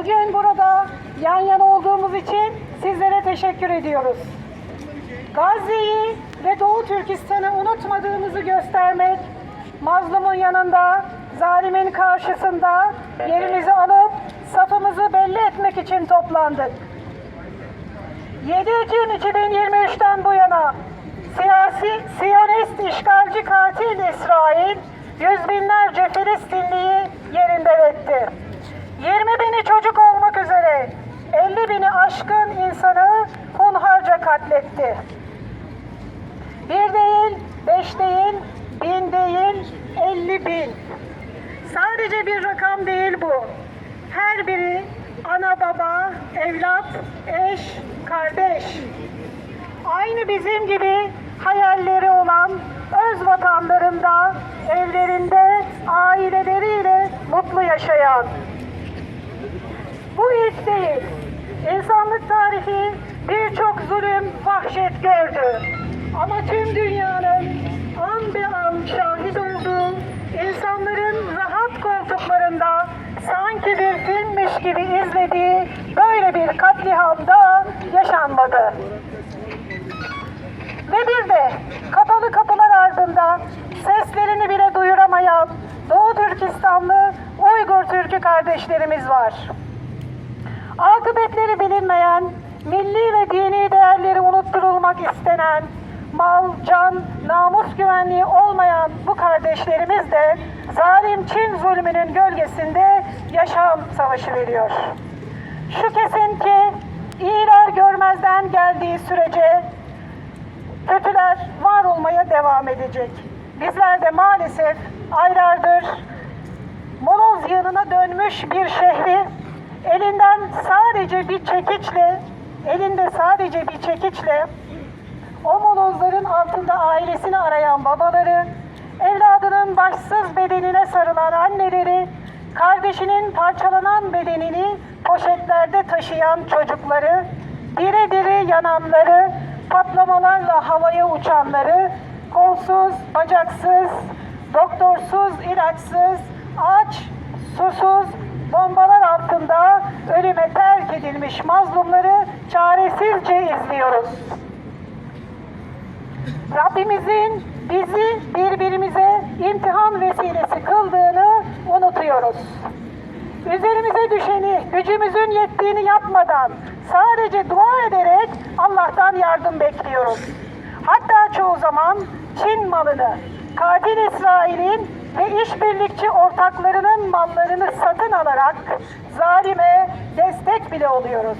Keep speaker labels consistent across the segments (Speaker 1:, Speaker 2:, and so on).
Speaker 1: bugün burada yan yana olduğumuz için sizlere teşekkür ediyoruz. Gazze'yi ve Doğu Türkistan'ı unutmadığımızı göstermek, mazlumun yanında, zalimin karşısında yerimizi alıp safımızı belli etmek için toplandık. 7 Ekim 2023'ten bu yana siyasi, siyonist işgalci katil İsrail yüz binlerce Filistinliyi yerinden etti. 20 bini çocuk olmak üzere 50 bini aşkın insanı hunharca katletti. Bir değil, beş değil, bin değil, elli bin. Sadece bir rakam değil bu. Her biri ana baba, evlat, eş, kardeş. Aynı bizim gibi hayalleri olan öz vatanlarında, evlerinde, aileleriyle mutlu yaşayan. Bu ilk değil. İnsanlık tarihi birçok zulüm, vahşet gördü. Ama tüm dünyanın an be an şahit olduğu insanların rahat koltuklarında sanki bir filmmiş gibi izlediği böyle bir katliamda yaşanmadı. Ve bir de kapalı kapılar ardında seslerini bile duyuramayan Doğu Türkistanlı Uygur Türk'ü kardeşlerimiz var. Unutturulmak istenen, mal, can, namus güvenliği olmayan bu kardeşlerimiz de zalim Çin zulmünün gölgesinde yaşam savaşı veriyor. Şu kesin ki iyiler görmezden geldiği sürece kötüler var olmaya devam edecek. Bizler de maalesef aylardır moloz yanına dönmüş bir şehri elinden sadece bir çekiçle, elinde sadece bir çekiçle molozların altında ailesini arayan babaları, evladının başsız bedenine sarılan anneleri, kardeşinin parçalanan bedenini poşetlerde taşıyan çocukları, diri diri yananları, patlamalarla havaya uçanları, kolsuz, bacaksız, doktorsuz, ilaçsız, aç, susuz, bombalar altında ölüme terk edilmiş mazlumları çaresizce izliyoruz. Rabbimizin bizi birbirimize imtihan vesilesi kıldığını unutuyoruz. Üzerimize düşeni gücümüzün yettiğini yapmadan sadece dua ederek Allah'tan yardım bekliyoruz. Hatta çoğu zaman Çin malını, katil İsrail'in ve işbirlikçi ortaklarının mallarını satın alarak zalime destek bile oluyoruz.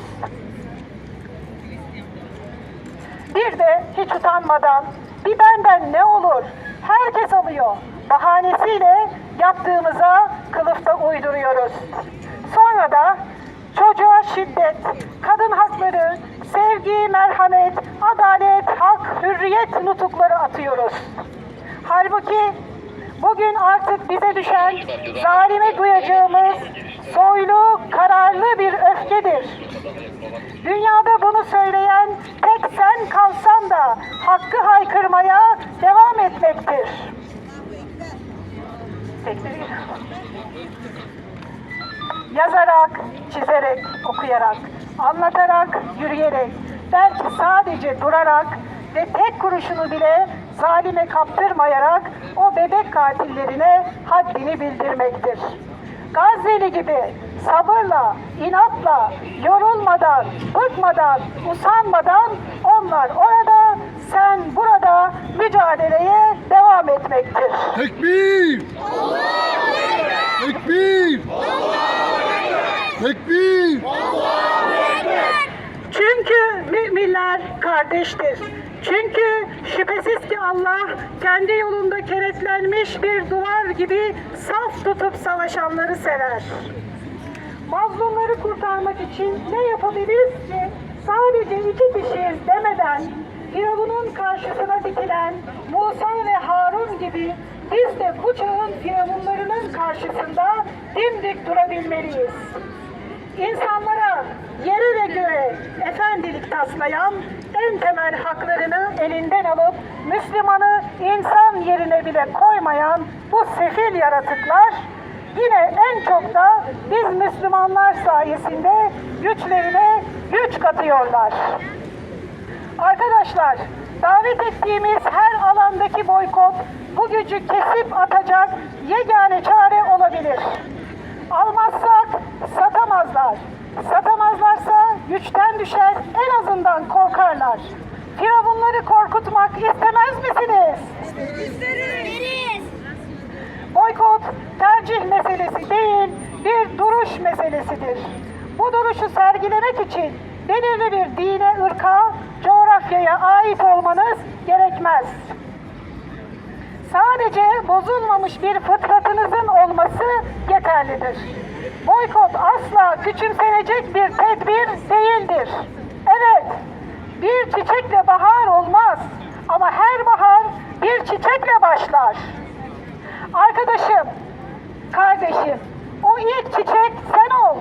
Speaker 1: Bir de hiç utanmadan bir benden ne olur herkes alıyor bahanesiyle yaptığımıza kılıfta uyduruyoruz. Sonra da çocuğa şiddet, kadın hakları, sevgi, merhamet, adalet, hak, hürriyet nutukları atıyoruz. Halbuki bugün artık bize düşen zalime duyacağımız soylu, kararlı bir öfkedir. Dünyada bunu söyleyen tek sen kalsan da hakkı haykırmaya devam etmektir. Yazarak, çizerek, okuyarak, anlatarak, yürüyerek, belki sadece durarak ve tek kuruşunu bile zalime kaptırmayarak o bebek katillerine haddini bildirmektir. Gazze'li gibi sabırla, inatla, yorulmadan, bıkmadan, usanmadan onlar orada, sen burada mücadeleye devam etmektir.
Speaker 2: Tekbir! Tekbir! Tekbir!
Speaker 1: Çünkü müminler kardeştir. Çünkü şüphesiz ki Allah kendi yolunda kenetlenmiş bir duvar gibi saf tutup savaşanları sever. Mazlumları kurtarmak için ne yapabiliriz ki sadece iki kişiyiz demeden Firavun'un karşısına dikilen Musa ve Harun gibi biz de bu çağın firavunlarının karşısında dimdik durabilmeliyiz. İnsanlara yere ve göğe efendilik taslayan en temel haklarını elinden alıp Müslümanı insan yerine bile koymayan bu sefil yaratıklar yine en çok da biz Müslümanlar sayesinde güçlerine güç katıyorlar. Arkadaşlar, davet ettiğimiz her alandaki boykot bu gücü kesip atacak yegane çare olabilir. Almazsak satamazlar. Satamazlarsa güçten düşer, en azından korkarlar. Firavunları korkutmak istemez misiniz?
Speaker 2: İsteriz.
Speaker 1: Boykot tercih meselesi değil, bir duruş meselesidir. Bu duruşu sergilemek için belirli bir dine, ırka, coğrafyaya ait olmanız gerekmez. Sadece bozulmamış bir fıtratınızın olması yeterlidir. Boykot asla küçümsenecek bir tedbir değildir. Evet, bir çiçekle bahar olmaz ama her bahar bir çiçekle başlar. Arkadaşım, kardeşim, o ilk çiçek sen ol.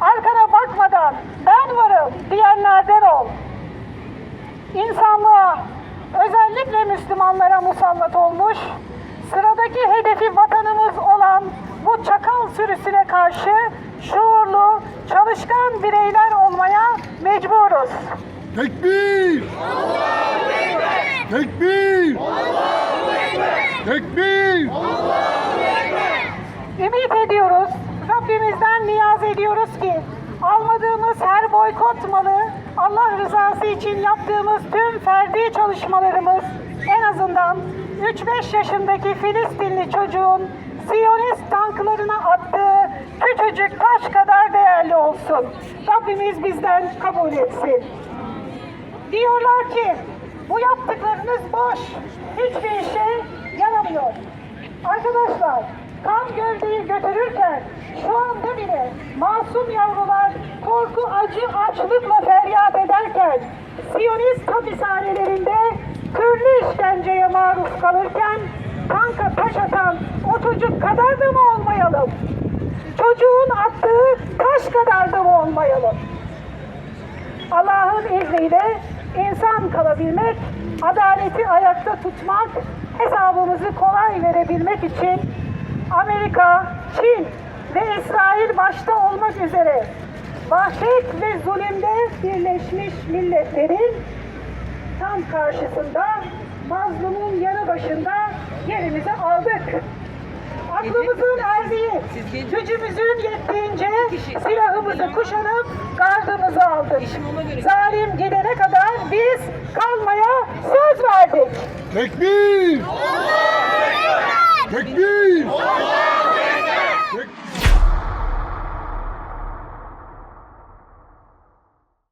Speaker 1: Arkana bakmadan ben varım diyenlerden ol. İnsanlığa, musallat olmuş, sıradaki hedefi vatanımız olan bu çakal sürüsüne karşı şuurlu, çalışkan bireyler olmaya mecburuz.
Speaker 3: Tekbir! Tekbir! Tekbir!
Speaker 1: Ümit ediyoruz, Rabbimizden niyaz ediyoruz ki almadığımız her boykot malı, Allah rızası için yaptığımız tüm ferdi çalışmalarımız en azından 3-5 yaşındaki Filistinli çocuğun Siyonist tanklarına attığı küçücük taş kadar değerli olsun. Rabbimiz bizden kabul etsin. Diyorlar ki bu yaptıklarınız boş, hiçbir işe yaramıyor. Arkadaşlar kan gövdeyi götürürken şu anda bile masum yavrular korku, acı, açlıkla feryat ederken Siyonist hapishanelerinde türlü işkenceye maruz kalırken tanka taş atan o çocuk kadar da mı olmayalım? Çocuğun attığı taş kadar da mı olmayalım? Allah'ın izniyle insan kalabilmek, adaleti ayakta tutmak, hesabımızı kolay verebilmek için Amerika, Çin ve İsrail başta olmak üzere vahşet ve zulümde Birleşmiş Milletler'in tam karşısında mazlumun yanı başında yerimizi aldık. Aklımızın erdiği, gücümüzün yettiğince silahımızı kuşanıp gardımızı aldık. Zalim gidene kadar biz kalmaya söz verdik.
Speaker 3: Tekbir! Tekbir! Allah!